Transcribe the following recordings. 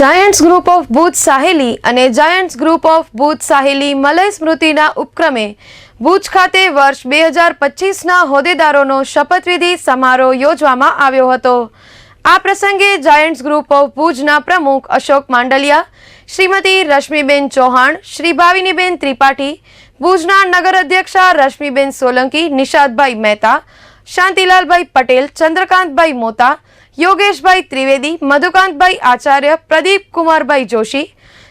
Giants group of ભૂત સાહેલી અને Giants group of ભૂત સાહેલી મલય સ્મૃતિના ઉપક્રમે ભુજ ખાતે વર્ષ બે હજાર પચીસના હોદ્દેદારોનો શપથવિધિ સમારોહ યોજવામાં આવ્યો હતો. આ પ્રસંગે જાયન્ટ્સ ગ્રુપ ઓફ ભુજના પ્રમુખ અશોક માંડલિયા, શ્રીમતી રશ્મિબેન ચૌહાણ, શ્રી ભાવિનીબેન ત્રિપાઠી, ભુજના નગર અધ્યક્ષા રશ્મિબેન સોલંકી નિષાદભાઈ મહેતા શાંતિલાલભાઈ પટેલ, ચંદ્રકાંતભાઈ મોતા, યોગેશભાઈ ત્રિવેદી, મધુકાંતભાઈ આચાર્ય, પ્રદીપ કુમારભાઈ જોશી,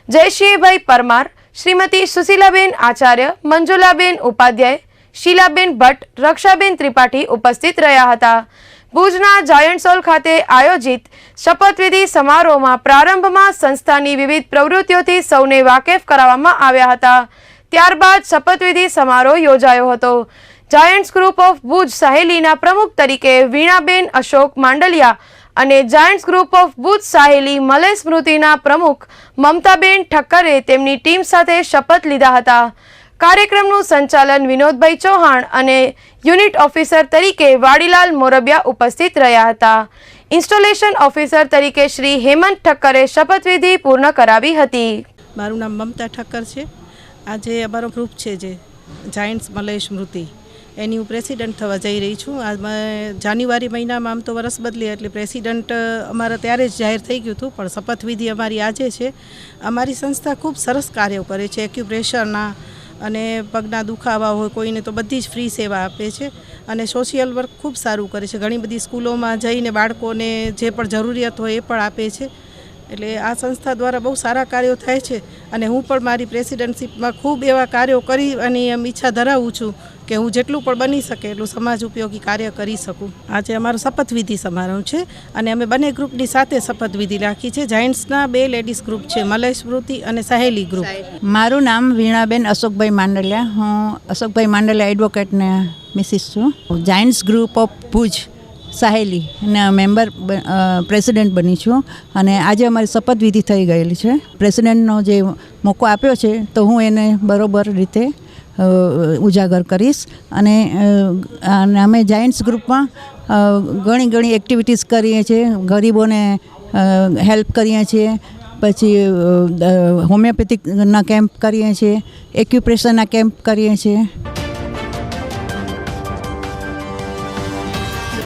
જયશ્રીભાઈ પરમાર, શ્રીમતી સુશીલાબેન આચાર્ય, મંજુલાબેન ઉપાધ્યાય, શીલાબેન ભટ્ટ, રક્ષાબેન ત્રિપાઠી ઉપસ્થિત રહ્યા હતા. ભુજના જાયન્ટ સોલ ખાતે આયોજિત શપથવિધિ સમારોહમાં પ્રારંભમાં સંસ્થાની વિવિધ પ્રવૃત્તિઓથી સૌને વાકેફ કરાવવામાં આવ્યા હતા. ત્યારબાદ શપથવિધિ સમારોહ યોજાયો હતો. જાયન્ટ્સ ગ્રુપ ઓફ ભુજ સાહેલીના પ્રમુખ તરીકે વીણાબેન અશોક માંડલિયા અને Giants Group of Bhuj Saheli Malay સ્મૃતિના પ્રમુખ મમતાબેન ઠક્કરે તેમની ટીમ સાથે શપથ લીધા હતા. કાર્યક્રમનું સંચાલન વિનોદભાઈ ચૌહાણ અને યુનિટ ઓફિસર તરીકે વાડીલાલ મોરબિયા ઉપસ્થિત રહ્યા હતા. ઇન્સ્ટોલેશન ઓફિસર તરીકે શ્રી હેમંત ઠક્કરે શપથવિધિ પૂર્ણ કરાવી હતી. મારું નામ મમતા ઠક્કર છે. આજે અમારો ગ્રુપ છે જે જાયન્ટ્સ મલય સ્મૃતિ એની હું પ્રેસિડન્ટ થવા જઈ રહી છું. આમાં જાન્યુઆરી મહિનામાં આમ તો વરસ બદલી એટલે પ્રેસિડન્ટ અમારા ત્યારે જ જાહેર થઈ ગયું હતું, પણ શપથવિધિ અમારી આજે છે. અમારી સંસ્થા ખૂબ સરસ કાર્યો કરે છે, એક્યુપ્રેશરના અને પગના દુખાવા હોય, કોઈને તો બધી જ ફ્રી સેવા આપે છે અને સોશિયલ વર્ક ખૂબ સારું કરે છે. ઘણી બધી સ્કૂલોમાં જઈને બાળકોને જે પણ જરૂરિયાત હોય એ પણ આપે છે. એટલે આ સંસ્થા દ્વારા બહુ સારા કાર્યો થાય છે અને હું પણ મારી પ્રેસિડેન્ટશીપમાં ખૂબ એવા કાર્યો કરી અને એમ ઈચ્છા ધરાવું છું કે હું જેટલું પણ બની શકે એટલું સમાજ ઉપયોગી કાર્ય કરી શકું. આજે અમારો શપથવિધિ સમારોહ છે અને અમે બંને ગ્રુપની સાથે શપથવિધિ રાખી છે. જાયન્ટ્સના બે લેડીઝ ગ્રુપ છે મલય સ્મૃતિ અને સહેલી ગ્રુપ મારું નામ વીણાબેન અશોકભાઈ માંડલિયા. હું અશોકભાઈ માંડલિયા એડવોકેટને મિસિસ છું. Giants Group of Bhuj. Saheli, ના મેમ્બર પ્રેસિડેન્ટ બની છું. અને આજે અમારી શપથવિધિ થઈ ગયેલી છે. પ્રેસિડેન્ટનો જે મોકો આપ્યો છે, તો હું એને બરોબર રીતે ઉજાગર કરીશ. અને અમે જાયન્ટ્સ ગ્રુપમાં ઘણી ઘણી એક્ટિવિટીઝ કરીએ છીએ. ગરીબોને હેલ્પ કરીએ છીએ. પછી હોમિયોપેથિકના કેમ્પ કરીએ છીએ. એક્યુપ્રેશરના કેમ્પ કરીએ છીએ.